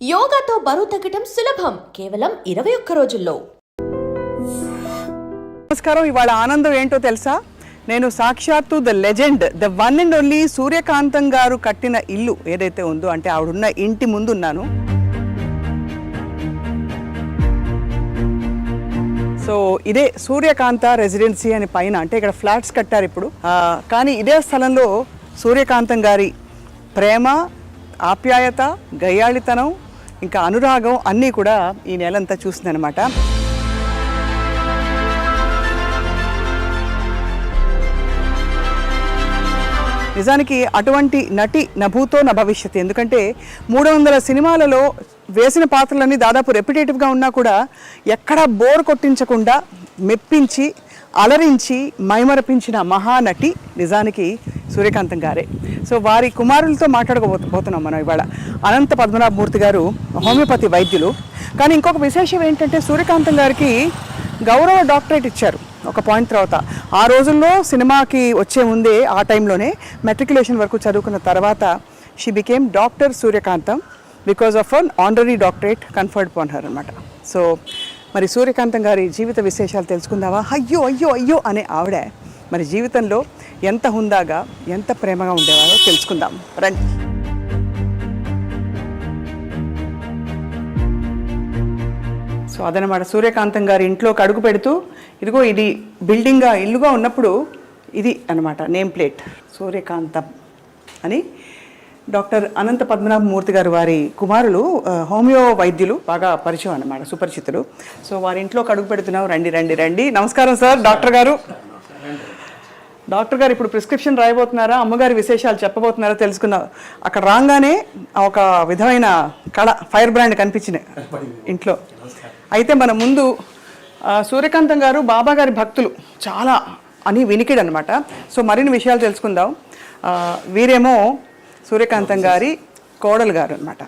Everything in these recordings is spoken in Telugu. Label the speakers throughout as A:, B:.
A: యోగాతో బరువు తగ్గటం సులభం. కేవలం ఇరవై ఒక్క రోజుల్లో.
B: నమస్కారం. ఇవాళ ఆనందం ఏంటో తెలుసా? నేను సాక్షాత్తు the legend the one and only Suryakantham garu కట్టిన ఇల్లు ఏదైతే ఉందో అంటే ఆవిడున్న ఇంటి ముందు ఉన్నాను సో ఇదే సూర్యకాంత రెసిడెన్సీ అని పైన అంటే ఇక్కడ ఫ్లాట్స్ కట్టారు ఇప్పుడు. కానీ ఇదే స్థలంలో సూర్యకాంతం గారి ప్రేమ ఆప్యాయత గయ్యాళితనం ఇంకా అనురాగం అన్నీ కూడా ఈ నెలంతా చూసిందనమాట నిజానికి అటువంటి నటి నభూతో నా భవిష్యత్ ఎందుకంటే మూడు వందల సినిమాలలో వేసిన పాత్రలన్నీ దాదాపు రెప్యుటేటివ్గా ఉన్నా కూడా ఎక్కడా బోర్ కొట్టించకుండా మెప్పించి అలరించి మైమరపించిన మహానటి నిజానికి సూర్యకాంతం గారే. సో వారి కుమారులతో మాట్లాడకపోతున్నాం మనం ఇవాళ. అనంత పద్మనాభమూర్తి గారు హోమియోపతి వైద్యులు. కానీ ఇంకొక విశేషం ఏంటంటే సూర్యకాంతం గారికి గౌరవ డాక్టరేట్ ఇచ్చారు ఒక పాయింట్ తర్వాత. ఆ రోజుల్లో సినిమాకి వచ్చే ముందే ఆ టైంలోనే మెట్రికులేషన్ వరకు చదువుకున్న తర్వాత she became doctor Suryakantham because of an honorary doctorate conferred upon her అనమాట సో మరి సూర్యకాంతం గారి జీవిత విశేషాలు తెలుసుకుందామా? అయ్యో అయ్యో అయ్యో అనే ఆవిడ మరి జీవితంలో ఎంత హుందాగా ఎంత ప్రేమగా ఉండేవారో తెలుసుకుందాం. రండి. సో అదనమాట సూర్యకాంతం గారి ఇంట్లోకి అడుగు పెడుతూ ఇదిగో ఇది బిల్డింగ్గా ఇల్లుగా ఉన్నప్పుడు ఇది అన్నమాట నేమ్ ప్లేట్. సూర్యకాంతం అని డాక్టర్ అనంత పద్మనాభమూర్తి గారు వారి కుమారులు హోమియో వైద్యులు బాగా పరిచయం అన్నమాట సుపరిచితులు. సో వారి ఇంట్లో అడుగు పెడుతున్నాం. రండి రండి రండి. నమస్కారం సార్. డాక్టర్ గారు. డాక్టర్ గారు ఇప్పుడు ప్రిస్క్రిప్షన్ రాయబోతున్నారా? అమ్మగారి విశేషాలు చెప్పబోతున్నారా? తెలుసుకుందాం. అక్కడ రాగానే ఒక విధమైన కళ ఫైర్ బ్రాండ్ కనిపించినాయి ఇంట్లో. అయితే మన ముందు సూర్యకాంతం గారు బాబా గారి భక్తులు చాలా అని వినికిడు అనమాట సో మరిన్ని విషయాలు తెలుసుకుందాం. వీరేమో సూర్యకాంతం గారి కోడలు గారు అనమాట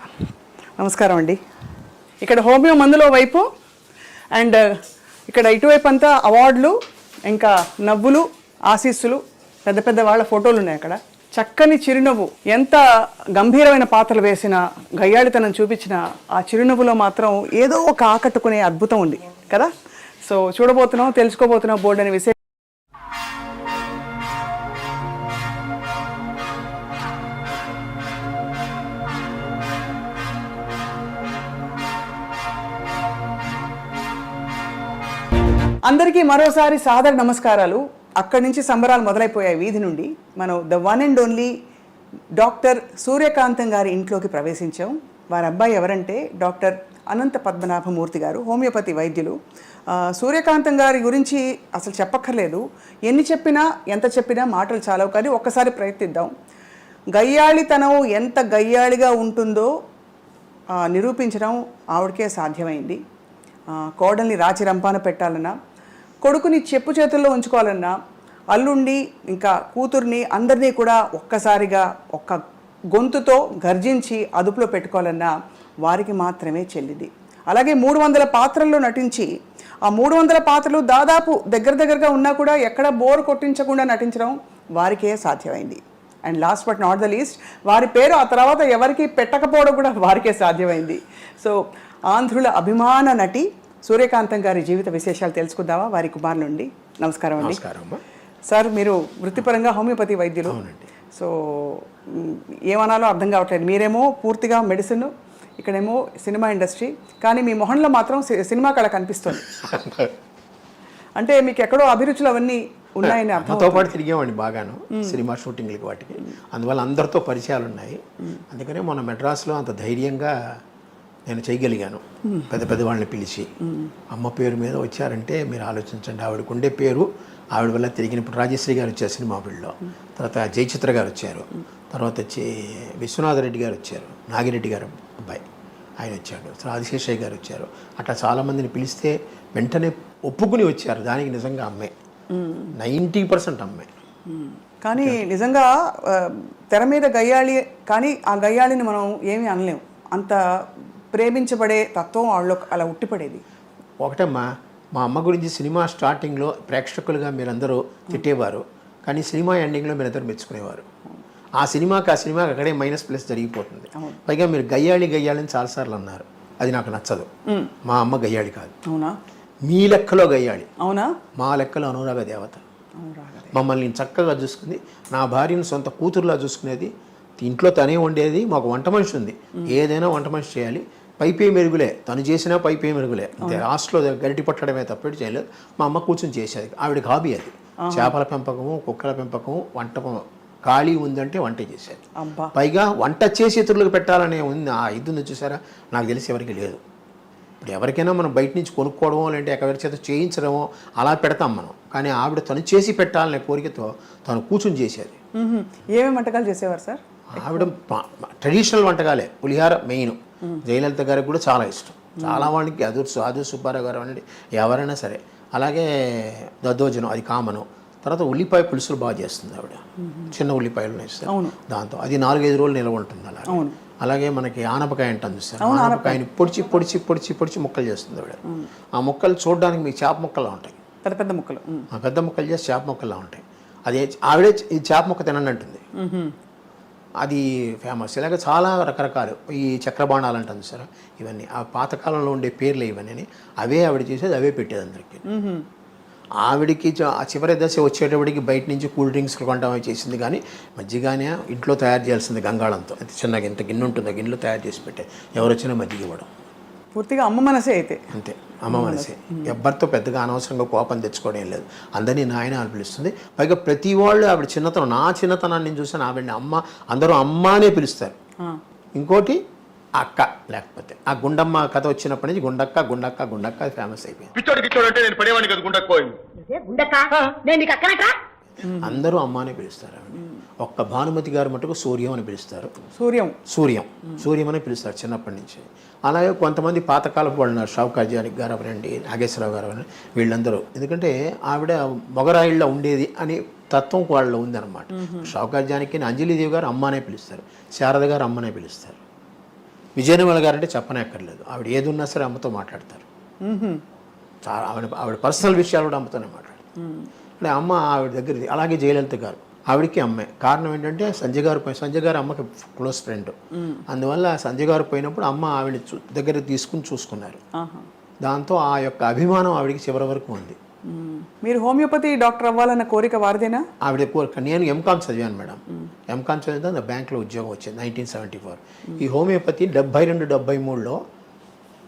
B: నమస్కారం అండి. ఇక్కడ హోమియో మందులో వైపు అండ్ ఇక్కడ ఇటువైపు అంతా అవార్డులు ఇంకా నవ్వులు ఆశీస్సులు పెద్ద పెద్ద వాళ్ళ ఫోటోలు ఉన్నాయి అక్కడ. చక్కని చిరునవ్వు. ఎంత గంభీరమైన పాత్రలు వేసిన గయ్యాళితనం చూపించిన ఆ చిరునవ్వులో మాత్రం ఏదో ఒక ఆకట్టుకునే అద్భుతం ఉంది కదా? సో చూడబోతున్నాం తెలుసుకోబోతున్నాం బోర్డు అనే విషయం అందరికీ మరోసారి సాదర నమస్కారాలు. అక్కడి నుంచి సంబరాలు మొదలైపోయాయి వీధి నుండి. మనం the one and only doctor Suryakantham గారి ఇంట్లోకి ప్రవేశించాం. వారి అబ్బాయి ఎవరంటే డాక్టర్ అనంత పద్మనాభమూర్తి గారు హోమియోపతి వైద్యులు. సూర్యకాంతం గారి గురించి అసలు చెప్పక్కర్లేదు. ఎన్ని చెప్పినా ఎంత చెప్పినా మాటలు చాలవు. కానీ ఒక్కసారి ప్రయత్నిద్దాం. గయ్యాళితనం ఎంత గయ్యాళిగా ఉంటుందో నిరూపించడం ఆవిడకే సాధ్యమైంది. కోడల్ని రాచి రంపాన పెట్టాలన్నా కొడుకుని చెప్పు చేతుల్లో ఉంచుకోవాలన్నా అల్లుండి ఇంకా కూతుర్ని అందరినీ కూడా ఒక్కసారిగా ఒక్క గొంతుతో గర్జించి అదుపులో పెట్టుకోవాలన్నా వారికి మాత్రమే చెల్లింది. అలాగే మూడు వందల పాత్రల్లో నటించి ఆ మూడు వందల పాత్రలు దాదాపు దగ్గర దగ్గరగా ఉన్నా కూడా ఎక్కడ బోర్ కొట్టించకుండా నటించడం వారికే సాధ్యమైంది. And last but not the least వారి పేరు ఆ తర్వాత ఎవరికి పెట్టకపోవడం కూడా వారికే సాధ్యమైంది. సో ఆంధ్రుల అభిమాన నటి సూర్యకాంతం గారి జీవిత విశేషాలు తెలుసుకుందామా? వారి కుమార్ నుండి. నమస్కారం అండి. సార్ మీరు వృత్తిపరంగా హోమియోపతి వైద్యులు. సో ఏమనాలో అర్థం కావట్లేదు. మీరేమో పూర్తిగా మెడిసిన్ ఇక్కడేమో సినిమా ఇండస్ట్రీ కానీ మీ మొహంలో మాత్రం సినిమా కళ కనిపిస్తుంది. అంటే మీకు ఎక్కడో అభిరుచులు అవన్నీ ఉన్నాయని అర్థం
C: నాతో పాటు తిరిగామండి బాగాను సినిమా షూటింగ్లకి వాటికి. అందువల్ల అందరితో పరిచయాలు ఉన్నాయి అందుకనే మొన్న మెడ్రాస్లో అంత ధైర్యంగా నేను చేయగలిగాను. పెద్ద పెద్ద వాళ్ళని పిలిచి. అమ్మ పేరు మీద వచ్చారంటే మీరు ఆలోచించండి. ఆవిడకు ఉండే పేరు ఆవిడ వల్ల తిరిగిన ఇప్పుడు రాజశ్రీ గారు వచ్చారు సినిమా ఫీల్డ్లో తర్వాత జయచిత్ర గారు వచ్చారు. తర్వాత వచ్చి విశ్వనాథ రెడ్డి గారు వచ్చారు. నాగిరెడ్డి గారు అబ్బాయి. ఆయన వచ్చాడు. తర్వాత ఆదిశేషయ్య గారు వచ్చారు. అట్లా చాలామందిని పిలిస్తే వెంటనే ఒప్పుకుని వచ్చారు. దానికి నిజంగా అమ్మే. నైంటీ పర్సెంట్ అమ్మే.
B: కానీ నిజంగా తెర మీద గయ్యాళి కానీ ఆ గయ్యాళిని మనం ఏమీ అనలేం. అంత ప్రేమించబడే తత్వం వాళ్ళలో అలా ఉట్టిపడేది.
C: ఒకటమ్మా మా అమ్మ గురించి సినిమా స్టార్టింగ్లో ప్రేక్షకులుగా మీరందరూ తిట్టేవారు. కానీ సినిమా ఎండింగ్లో మీరందరూ మెచ్చుకునేవారు. ఆ సినిమాకి ఆ సినిమాకి అక్కడే మైనస్ ప్లస్ జరిగిపోతుంది. పైగా మీరు గయ్యాళి గయ్యాళి అని చాలాసార్లు అన్నారు. అది నాకు నచ్చదు. మా అమ్మ గయ్యాళి కాదు.
B: అవునా?
C: మీ లెక్కలో గయ్యాళి.
B: అవునా?
C: మా లెక్కలో అనురాగ దేవత. మమ్మల్ని చక్కగా చూసుకుంది. నా భార్యను సొంత కూతురులా చూసుకునేది. ఇంట్లో తనే వండేది. మాకు వంట మనిషి ఉంది. ఏదైనా వంట మనిషి చేయాలి. పైపే మెరుగులే. తను చేసినా పైపే మెరుగులే. అంతే. లాస్ట్లో గరిటి పట్టడమే తప్పటి చేయలేదు. మా అమ్మ కూర్చొని చేసేది. ఆవిడకి హాబీ అది. చేపల పెంపకము కుక్కల పెంపకము వంట ఖాళీ ఉందంటే వంట చేసేది. పైగా వంట చేసి ఇతరులకు పెట్టాలనే ఉంది ఆ ఇది చూసారా? నాకు తెలిసి ఎవరికి లేదు. ఇప్పుడు ఎవరికైనా మనం బయట నుంచి కొనుక్కోవడమో లేదంటే ఎవరి చేత చేయించడమో అలా పెడతాం మనం. కానీ ఆవిడ తను చేసి పెట్టాలనే కోరికతో తను కూర్చుని చేసేది.
B: ఏమేమి వంటకాలు చేసేవారు సార్?
C: ఆవిడ ట్రెడిషనల్ వంటకాలే. పులిహార మెయిన్. జయలలిత గారికి కూడా చాలా ఇష్టం. చాలా వాళ్ళకి అదు ఆదు సుబ్బారావు గారు అనండి ఎవరైనా సరే. అలాగే దద్దోజనం అది కామను. తర్వాత ఉల్లిపాయ పులుసులు బాగా చేస్తుంది ఆవిడ. చిన్న ఉల్లిపాయలు వేస్తారు దాంతో. అది నాలుగైదు రోజులు నిల్వ ఉంటుంది అలా అలాగే మనకి ఆనపకాయ అంటాం చూస్తారు ఆనపకాయని పొడిచి పొడిచి పొడిచి పొడిచి ముక్కలు చేస్తుంది ఆవిడ. ఆ ముక్కలు చూడడానికి మీకు చేప ముక్కలా ఉంటాయి.
B: పెద్ద పెద్ద ముక్కలు.
C: పెద్ద ముక్కలు చేసి చేప ముక్కలా ఉంటాయి. అది ఆవిడే ఈ చేప ముక్క తినండి అంటుంది. అది ఫేమస్ ఇలాగ చాలా రకరకాలు. ఈ చక్రబాణాలు అంటాను సార్ ఇవన్నీ. ఆ పాతకాలంలో ఉండే పేర్లు ఇవన్నీ అవే ఆవిడ చేసేది అవే పెట్టేది అందరికి. ఆవిడికి చివరి దశ వచ్చేటప్పటికి బయట నుంచి కూల్ డ్రింక్స్ కొంటామని చేసింది కానీ మజ్జిగానే ఇంట్లో తయారు చేయాల్సింది గంగాళంతో. అది చిన్నగా ఇంత గిన్నె ఉంటుంది ఆ గిన్నెలో తయారు చేసి పెట్టే ఎవరు వచ్చినా మజ్జిగ ఇవ్వడం.
B: పూర్తిగా అమ్మ మనసే అయితే.
C: అంతే అమ్మ మనసే. ఎవ్వరితో పెద్దగా అనవసరంగా కోపం తెచ్చుకోవడం ఏం లేదు. అందరినీ నాయన అని పిలుస్తుంది. పైగా ప్రతి వాళ్ళు ఆవిడ చిన్నతనం నా చిన్నతనాన్ని నేను చూసాను ఆవిడని అమ్మ అందరూ అమ్మ అనే పిలుస్తారు.
B: ఆ.
C: ఇంకోటి అక్క లేకపోతే. ఆ గుండమ్మ కథ వచ్చినప్పటి నుంచి గుండక్క గుండక్క గుండక్క ఫేమస్ అయిపోయింది.
D: పిచ్చోడు గిచ్చోడు అంటే నేను పడేవాడిని కదా గుండకపోయింది
E: ఉండక్క నేను నీకు అక్కనట్రా?
C: అందరూ అమ్మ అనే పిలుస్తారు ఆవిడ. ఒక్క భానుమతి గారు మటుకు సూర్యం అని పిలుస్తారు.
B: సూర్యం.
C: సూర్యం. సూర్యం అని పిలుస్తారు చిన్నప్పటి నుంచి. అలాగే కొంతమంది పాతకాలపు వాళ్ళు ఉన్నారు. షావుకాజానికి గారు అవనండి నాగేశ్వరరావు గారు అవనండి వీళ్ళందరూ. ఎందుకంటే ఆవిడ మొగరాయిళ్ళ ఉండేది అని తత్వం వాళ్ళలో ఉందన్నమాట. షావుకాజానికి అంజలిదేవి గారు అమ్మ అనే పిలుస్తారు. శారద గారు అమ్మనే పిలుస్తారు. విజయనిర్మల గారు అంటే చెప్పనక్కర్లేదు. ఆవిడ ఏది ఉన్నా సరే అమ్మతో మాట్లాడతారు. ఆవిడ ఆవిడ పర్సనల్ విషయాలు కూడా అమ్మతోనే మాట్లాడతారు. అంటే అమ్మ ఆవిడ దగ్గర అలాగే జయలలిత గారు. ఆవిడకి అమ్మే. కారణం ఏంటంటే సంజయ్ గారు పోయి సంజయ్ గారు అమ్మకి క్లోజ్ ఫ్రెండ్. అందువల్ల సంజయ్ గారు పోయినప్పుడు అమ్మ ఆవిడ దగ్గర తీసుకుని చూసుకున్నారు. దాంతో ఆ యొక్క అభిమానం ఆవిడకి చివరి వరకు ఉంది.
B: మీరు హోమియోపతి డాక్టర్ అవ్వాలన్న కోరిక వారిదేనా?
C: ఆవిడ కోరిక నేను ఎంకామ్ చదివాను మేడం. ఎంకామ్ చదివితే నా బ్యాంక్లో ఉద్యోగం వచ్చింది నైన్టీన్ సెవెంటీ ఫోర్. ఈ హోమియోపతి డెబ్బై రెండు డెబ్బై మూడులో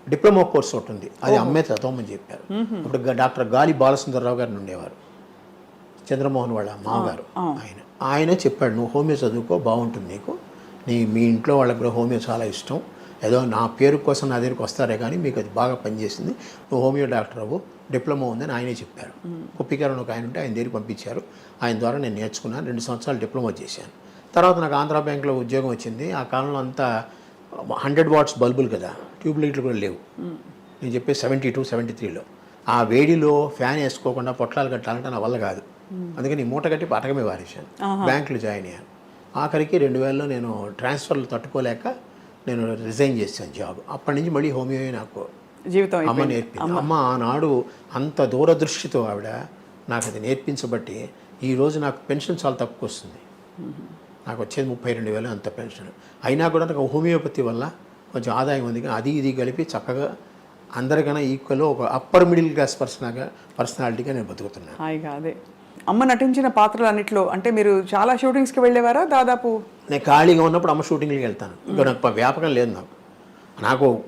C: డిప్లొమా కోర్స్ ఒకటి ఉంది. అది అమ్మే చదవమని చెప్పారు. అప్పుడు గా- డాక్టర్ గాలి బాలసుందరరావు గారిని ఉండేవారు. చంద్రమోహన్ వాళ్ళ మామగారు. ఆయన ఆయనే చెప్పాడు నువ్వు హోమియో చదువుకో బాగుంటుంది నీకు. నీ మీ ఇంట్లో వాళ్ళకి కూడా హోమియో చాలా ఇష్టం. ఏదో నా పేరు కోసం నా దగ్గరికి వస్తారే కానీ మీకు అది బాగా పనిచేసింది. నువ్వు హోమియో డాక్టర్ అవ్వు డిప్లొమా ఉందని ఆయనే చెప్పారు. కుప్పికారం ఒక ఆయన ఉంటే ఆయన దగ్గరికి పంపించారు. ఆయన ద్వారా నేను నేర్చుకున్నాను రెండు సంవత్సరాలు డిప్లొమా చేశాను. తర్వాత నాకు ఆంధ్ర బ్యాంక్లో ఉద్యోగం వచ్చింది. ఆ కాలంలో అంతా హండ్రెడ్ వాట్స్ బల్బులు కదా ట్యూబ్ లైట్లు కూడా లేవు. నేను చెప్పే సెవెంటీ టూ సెవెంటీ త్రీలో ఆ వేడిలో ఫ్యాన్ వేసుకోకుండా పొట్లాలు కట్టాలంటే నా వల్ల కాదు. అందుకని మూట కట్టి పటకమే వారేశాను బ్యాంకులో జాయిన్ అయ్యాను. ఆఖరికి రెండు వేలలో నేను ట్రాన్స్ఫర్లు తట్టుకోలేక నేను రిజైన్ చేశాను జాబ్. అప్పటి నుంచి మళ్ళీ హోమియో నాకు
B: జీవితం
C: అమ్మ. నేర్పింది. అమ్మ. ఆనాడు అంత దూరదృష్టితో ఆవిడ నాకు అది నేర్పించబట్టి ఈరోజు నాకు పెన్షన్ చాలా తక్కువ వస్తుంది. నాకు వచ్చేది ముప్పై రెండు వేలు అంత పెన్షన్. అయినా కూడా నాకు హోమియోపతి వల్ల కొంచెం ఆదాయం ఉంది. కానీ అది ఇది కలిపి చక్కగా అందరికన్నా ఈక్వల్ ఒక అప్పర్ మిడిల్ క్లాస్ పర్సనల్గా పర్సనాలిటీగా నేను బతుకుతున్నాను.
B: హాయిగా అదే. అమ్మ నటించిన పాత్రలు అన్నిట్లో అంటే మీరు చాలా షూటింగ్స్కి వెళ్ళేవారా దాదాపు?
C: నేను ఖాళీగా ఉన్నప్పుడు అమ్మ షూటింగ్కి వెళ్తాను. ఇంకా నాకు వ్యాపకం లేదు నాకు. నాకు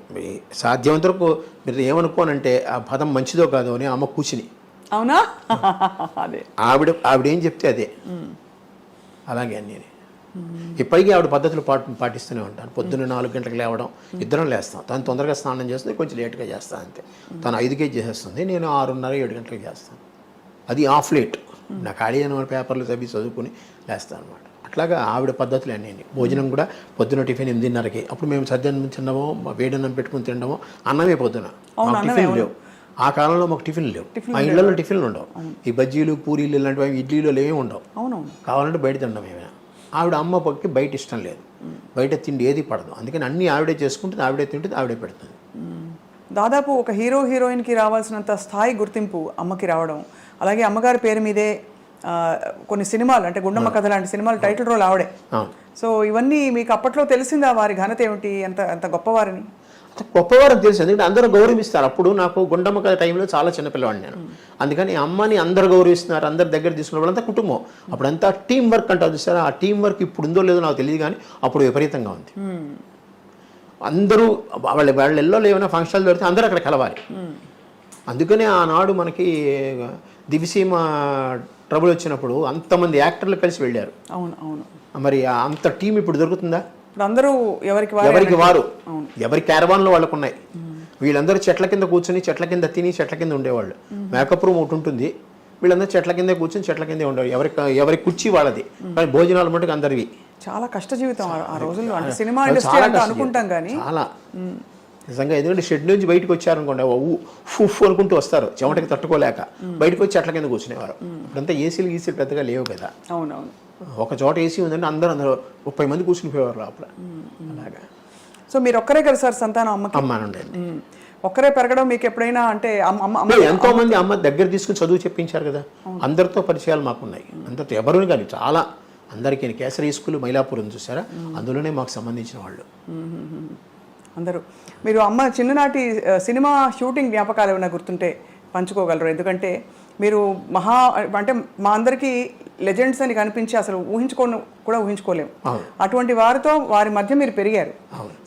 C: సాధ్యమంత వరకు మీరు ఏమనుకోనంటే ఆ పదం మంచిదో కాదో అని అమ్మ కూర్చుని
B: అవునా? అదే.
C: ఆవిడ ఆవిడ ఏం చెప్తే అదే. అలాగే అన్నీ. ఇప్పటికీ ఆవిడ పద్ధతులు పాటి పాటిస్తూనే ఉంటాను. పొద్దున్న నాలుగు గంటలకు లేవడం ఇద్దరం లేస్తాం. తను తొందరగా స్నానం చేస్తుంది కొంచెం లేట్గా చేస్తాను అంతే. తను ఐదుకే చేసేస్తుంది నేను ఆరున్నర ఏడు గంటలకు చేస్తాను. అది ఆఫ్ లేట్. నా ఖాళీ అయిన పేపర్లు చదివి చదువుకుని లేస్తాను అనమాట అట్లాగా ఆవిడ పద్ధతులు అన్నీ భోజనం కూడా పొద్దున టిఫిన్ ఎనిమిదిన్నరకి. అప్పుడు మేము సద్యాన్నం తినడమో వేడన్నం పెట్టుకుని తినడమో అన్నమే పొద్దున. టిఫిన్ లేవు. ఆ కాలంలో మాకు టిఫిన్ లేవు. మా ఇళ్ళలో టిఫిన్లు ఉండవు. ఈ బజ్జీలు పూరీలు ఇలాంటివి ఇడ్లీలు ఏమి ఉండవు. కావాలంటే బయట తినడం ఏమైనా. ఆవిడ అమ్మ పక్కకి బయట ఇష్టం లేదు. బయట తిండి ఏది పడదు. అందుకని అన్నీ ఆవిడే చేసుకుంటుంది ఆవిడే తింటుంది ఆవిడే పెడుతుంది.
B: దాదాపు ఒక హీరో హీరోయిన్కి రావాల్సినంత స్థాయి గుర్తింపు అమ్మకి రావడం అలాగే అమ్మగారి పేరు మీదే కొన్ని సినిమాలు అంటే గుండమ్మ కథ లాంటి సినిమాలు టైటిల్ రోల్ ఆవిడే. సో ఇవన్నీ మీకు అప్పట్లో తెలిసిందా వారి ఘనత ఏమిటి? ఎంత ఎంత గొప్పవారిని?
C: అంత గొప్పవారని తెలుసు ఎందుకంటే అందరూ గౌరవిస్తారు. అప్పుడు నాకు గుండమ్మ కథ టైంలో చాలా చిన్నపిల్లవాడిని నేను. అందుకని అమ్మని అందరు గౌరవిస్తున్నారు అందరి దగ్గర తీసుకున్న వాళ్ళంతా కుటుంబం. అప్పుడంతా టీం వర్క్ అంటారు చూసారా? ఆ టీం వర్క్ ఇప్పుడు ఉందో లేదో నాకు తెలియదు కానీ అప్పుడు విపరీతంగా ఉంది. అందరూ వాళ్ళ వాళ్ళ ఇళ్ళలో ఏమైనా ఫంక్షన్లు పెడితే అందరూ అక్కడ కలవాలి. అందుకనే ఆనాడు మనకి దివిసీమ ట్రబుల్ వచ్చినప్పుడు అంతమంది యాక్టర్లు కలిసి వెళ్ళారు.
B: అవును అవును.
C: మరి అంత టీం ఇప్పుడు దొరుకుతుందా?
B: ఇప్పుడు అందరూ ఎవరికి వారే
C: ఎవరికి వారు. ఎవరి క్యారవాన్లో వాళ్ళకు ఉన్నాయి వీళ్ళందరూ చెట్ల కింద కూర్చొని చెట్ల కింద తిని చెట్ల కింద ఉండేవాళ్ళు. మేకప్ రూమ్ ఒకటి ఉంటుంది. వీళ్ళందరూ చెట్ల కిందే కూర్చొని చెట్ల కిందే ఉండేవాళ్ళు. ఎవరి ఎవరి కుర్చీ వాళ్ళది. కానీ భోజనాలు మటుకు అందరివి.
B: చాలా కష్ట జీవితం ఆ- రోజుల్లో. సినిమా ఇండస్ట్రీ అనుకుంటాం. కానీ
C: చాలా. నిజంగా ఎందుకంటే షెడ్ నుంచి బయటకు వచ్చారనుకోండి ఉఫ్ అనుకుంటూ వస్తారు. చెమటకి తట్టుకోలేక. బయటకు వచ్చి చెట్ల కింద కూర్చునేవారు. ఇప్పుడంతా ఏసీలు గీసీలు పెద్దగా లేవు కదా.
B: అవునవును.
C: ఒక చోట ఏసీ ఉందంటే అందరూ అందరూ ముప్పై మంది కూర్చుని పోయేవారు లోపల. అలాగా.
B: సో మీరు ఒక్కరే కదా సార్ సంతానం అమ్మకి?
C: అమ్మ ఉండేది.
B: మ్మ్. ఒక్కరే పెరగడం మీకు ఎప్పుడైనా అంటే
C: ఎంతో మంది అమ్మ దగ్గర తీసుకుని చదువు చెప్పించారు కదా. అందరితో పరిచయాలు మాకున్నాయి. అందరితో ఎవరు కానీ చాలా అందరికీ కేసరి స్కూల్ మైలాపురం చూసారా? అందులోనే మాకు సంబంధించిన వాళ్ళు.
B: అందరూ. మీరు అమ్మ చిన్ననాటి సినిమా షూటింగ్ జ్ఞాపకాలు ఏమైనా గుర్తుంటే పంచుకోగలరు? ఎందుకంటే మీరు మహా అంటే మా అందరికీ లెజెండ్స్ అని కనిపించి అసలు ఊహించుకోను కూడా ఊహించుకోలేము. అటువంటి వారితో వారి మధ్య మీరు పెరిగారు.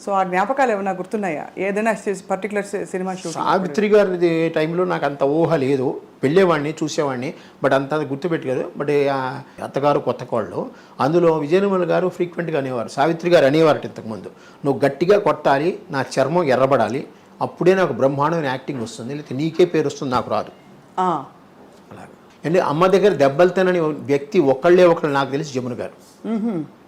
B: సో ఆ జ్ఞాపకాలు ఏమైనా గుర్తున్నాయా? ఏదైనా పర్టికులర్ సినిమా
C: సావిత్రి గారి టైంలో నాకు అంత ఊహ లేదు. వెళ్ళేవాడిని చూసేవాడిని బట్ అంత గుర్తుపెట్టలేదు బట్ అత్తగారు కొత్త కోళ్ళు. అందులో విజయనిర్మల గారు ఫ్రీక్వెంట్గా అనేవారు. సావిత్రి గారు అనేవారట ఇంతకుముందు. నువ్వు గట్టిగా కొట్టాలి నా చర్మం ఎర్రబడాలి అప్పుడే నాకు బ్రహ్మాండమైన యాక్టింగ్ వస్తుంది లేకపోతే నీకే పేరు వస్తుంది నాకు రాదు. అంటే అమ్మ దగ్గర దెబ్బలు తినని వ్యక్తి ఒక్కళ్ళే ఒకళ్ళు నాకు తెలిసి జమున గారు.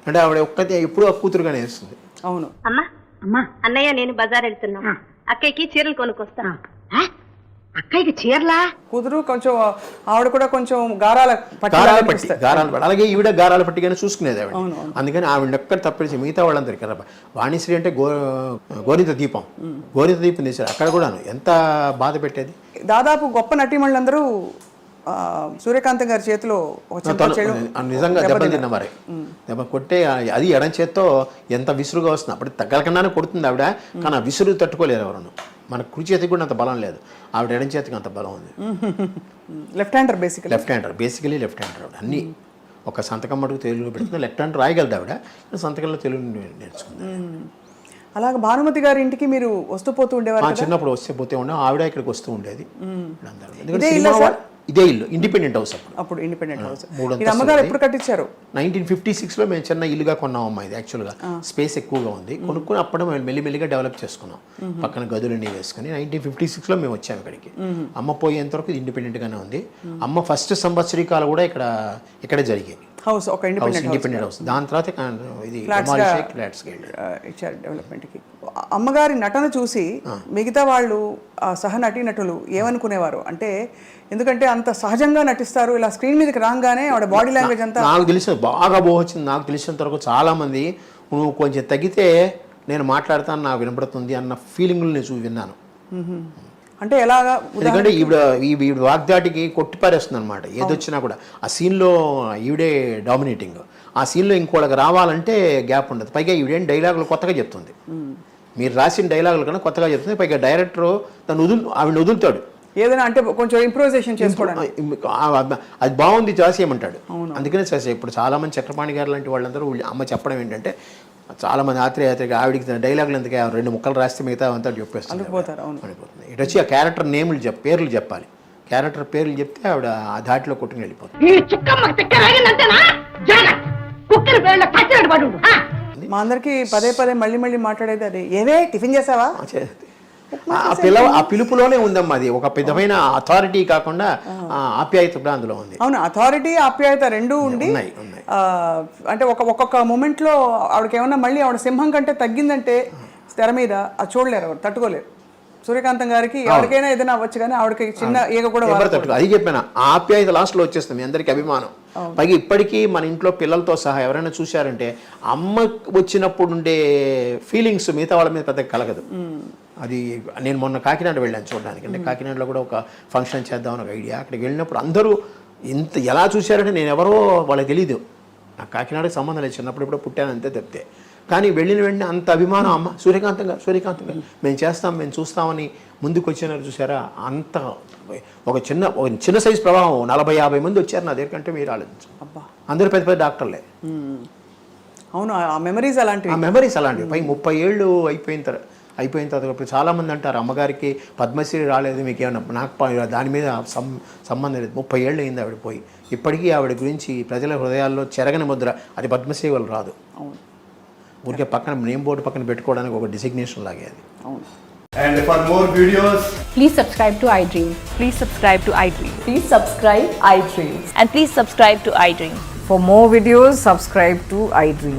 C: అంటే ఆవిడ ఒక్కతే ఎప్పుడూ ఆ కూతురుగానే వేస్తుంది.
B: అవును.
E: అమ్మా అమ్మా అన్నయ్య నేను బజార్ వెళ్తున్నాం. అక్కయ్యకి చీరలు కొనుక్కొస్తా. అక్కయ్యకి చీరలా?
B: కూతురు కొంచెం ఆవిడ కూడా కొంచెం గారాల
C: గారాల పట్టి. గారాల పట్టి. అలాగే ఈవిడ గారాల పట్టిగానే చూసుకునేది ఆవిడ. అందుకని ఆవిడ ఒక్కడ తప్పించి మిగతా వాళ్ళందరికీ కదా వాణిశ్రీ అంటే గో గోరిత దీపం. గోరిత దీపం తీశారు. అక్కడ కూడా ఎంత బాధ పెట్టేది?
B: దాదాపు గొప్ప నటీమణులందరూ సూర్యకాంతం గారి చేతిలో
C: నిజంగా దెబ్బలు తిన్న మరి దెబ్బ కొట్టే అది ఎడం చేత్తో ఎంత విసురుగా వస్తుంది. అప్పుడు తగ్గలకుండానే కొడుతుంది ఆవిడ కానీ ఆ విసురు తట్టుకోలేరు ఎవరు మన కుడి చేతికి కూడా అంత బలం లేదు. ఆవిడ ఎడం చేతికి అంత బలం ఉంది.
B: Left hander basically.
C: Left hander basically left hander ఆవిడ. అన్ని ఒక సంతకం మటుకు తెలుగులో పెడుతుంది. లెఫ్ట్ హ్యాండ్ రాయగలదు ఆవిడ. సంతకంలో తెలుగు నేర్చుకుంది
B: అలాగే భానుమతి గారి ఇంటికి మీరు వస్తూ పోతూ ఉండేవారు?
C: చిన్నప్పుడు వస్తే పోతే ఉండే ఆవిడ ఇక్కడికి వస్తూ ఉండేది.
B: ఇదే ఇల్లా
C: ఇండిపెండెంట్ హౌస్ అప్పుడు.
B: అప్పుడు ఇండిపెండెంట్ హౌస్ ఇది అమ్మగారు. ఎప్పుడు కట్టించారు?
C: నైన్టీన్ ఫిఫ్టీ సిక్స్లో మేము చిన్న ఇల్లుగా కొన్నాం అమ్మా ఇది యాక్చువల్గా స్పేస్ ఎక్కువగా ఉంది. కొనుక్కుని అప్పుడు మేము మెల్లిమెల్లిగా డెవలప్ చేసుకున్నాం. పక్కన గదులన్నీ వేసుకుని నైన్టీన్ ఫిఫ్టీ సిక్స్లో మేము వచ్చాము ఇక్కడికి. అమ్మ పోయేంత వరకు ఇది ఇండిపెండెంట్గానే ఉంది. అమ్మ ఫస్ట్ సంవత్సరీకాలు కూడా ఇక్కడ ఇక్కడే జరిగాయి.
B: హౌస్ ఒక ఇండిపెండెంట్ హౌస్
C: ఇండిపెండెంట్ హౌస్. దాని తర్వాత ఇది
B: ఇచ్చారు డెవలప్మెంట్కి అమ్మగారి నటన చూసి మిగతా వాళ్ళు సహ నటీనటులు ఏమనుకునేవారు? అంటే ఎందుకంటే అంత సహజంగా నటిస్తారు ఇలా స్క్రీన్ మీదకి రాగానే ఆవిడ బాడీ లాంగ్వేజ్ అంతా
C: నాకు తెలిసిన బాగా బోహ వచ్చింది. నాకు తెలిసినంత వరకు చాలా మంది నువ్వు కొంచెం తగ్గితే నేను మాట్లాడతాను నాకు వినపడుతుంది అన్న ఫీలింగ్లు నేను చూ విన్నాను.
B: అంటే ఎలాగా
C: ఎందుకంటే ఈవిడ ఈవిడ వాగ్దాటికి కొట్టిపారేస్తుంది అనమాట ఏదొచ్చినా కూడా. ఆ సీన్లో ఈవిడే డామినేటింగ్. ఆ సీన్లో ఇంకోళ్ళకి రావాలంటే గ్యాప్ ఉండదు. పైగా ఈవిడేం డైలాగులు కొత్తగా చెప్తుంది. మీరు రాసిన డైలాగులు కన్నా కొత్తగా చెప్తుంది. పైగా డైరెక్టర్ తను వదులు ఆవిడ వదులుతాడు.
B: ఏదైనా అంటే కొంచెం ఇంప్రూవైజేషన్ చేసుకోవడానికి.
C: ఆ- అది బాగుంది చేసేయమంటాడు. అందుకనే చేసే ఇప్పుడు చాలా మంది చక్రపాణి గారు లాంటి వాళ్ళందరూ వీళ్ళు అమ్మ చెప్పడం ఏంటంటే చాలా మంది ఆత్రేయాత్రిక ఆవిడికి డైలాగులు ఎందుకే? ఆ రెండు ముక్కలు రాస్తే మిగతా అంతా చెప్పేస్తుంది. పడిపోతుంది ఇటు వచ్చి ఆ క్యారెక్టర్ నేములు చెప్ పేర్లు చెప్పాలి. క్యారెక్టర్ పేర్లు చెప్తే ఆవిడ ఆ దాటిలో కొట్టుకుని వెళ్ళిపోతుంది.
B: మా అందరికి పదే పదే మళ్ళీ మళ్ళీ మాట్లాడేది అది. ఏవే? టిఫిన్ చేసావా?
C: ఆ ఆ పిలవ ఆ పిలుపులోనే ఉందమ్మా అది. ఒక విధమైన అథారిటీ కాకుండా ఆ. ఆప్యాయత కూడా అందులో ఉంది.
B: అవును అథారిటీ ఆప్యాయత రెండూ ఉండి. ఆ, అంటే ఒక ఒక్కొక్క moment లో ఆవిడకి ఏమన్నా మళ్ళీ ఆవిడ సింహం కంటే తగ్గిందంటే తెర మీద అది చూడలేరు ఎవరు తట్టుకోలేరు. సూర్యకాంతం గారికి ఎవరికైనా ఏదైనా అవ్వచ్చు కానీ ఆవిడకి చిన్న ఈగ కూడా.
C: తట్టుకో అది చెప్పాను. ఆ ఆప్యాయత లాస్ట్లో వచ్చేస్తుంది మీ అందరికి అభిమానం. పైగా ఇప్పటికీ మన ఇంట్లో పిల్లలతో సహా ఎవరైనా చూశారంటే అమ్మ వచ్చినప్పుడు ఉండే ఫీలింగ్స్ మిగతా వాళ్ళ మీద పెద్దగా కలగదు. అది నేను మొన్న కాకినాడ వెళ్ళాను చూడడానికి. అంటే కాకినాడలో కూడా ఒక ఫంక్షన్ చేద్దామని ఒక ఐడియా. అక్కడికి వెళ్ళినప్పుడు అందరూ ఇంత ఎలా చూశారంటే నేను ఎవరో వాళ్ళకి తెలీదు. నాకు కాకినాడకి సంబంధం లేదు. చిన్నప్పుడు ఇప్పుడు పుట్టాను అంతే తప్పితే. కానీ వెళ్ళిన వెంటనే అంత అభిమానం అమ్మ సూర్యకాంతం గారు సూర్యకాంతం గారు మేము చేస్తాం మేము చూస్తామని ముందుకు వచ్చినారు చూసారా? అంత ఒక చిన్న ఒక చిన్న సైజు ప్రభావం నలభై యాభై మంది వచ్చారు నా దగ్గర కంటే మీరు ఆలోచించు.
B: అబ్బా.
C: అందరూ పెద్ద పెద్ద డాక్టర్లే.
B: అవును ఆ మెమరీస్ అలాంటివి.
C: ఆ మెమరీస్ అలాంటివి. పై ముప్పై ఏళ్ళు అయిపోయిన తర్వాత అయిపోయిన తర్వాత ఇప్పుడు చాలామంది అంటారు అమ్మగారికి పద్మశ్రీ రాలేదు మీకు ఏమన్నా నాకు దాని మీద సం సంబంధం లేదు ముప్పై ఏళ్ళు అయింది ఆవిడ పోయి ఇప్పటికీ ఆవిడ గురించి ప్రజల హృదయాల్లో చెరగని ముద్ర అది పద్మశ్రీ వల్ల రాదు
B: అవును
C: ఊరికే పక్కన నేమ్ బోర్డు పక్కన పెట్టుకోవడానికి ఒక డిసిగ్నేషన్ లాగే అది
B: అవును
D: And for more videos,
F: Please subscribe to iDream. Please subscribe to iDream.
A: Please subscribe iDreams.
F: And please subscribe to iDream.
G: For more videos, subscribe to iDream.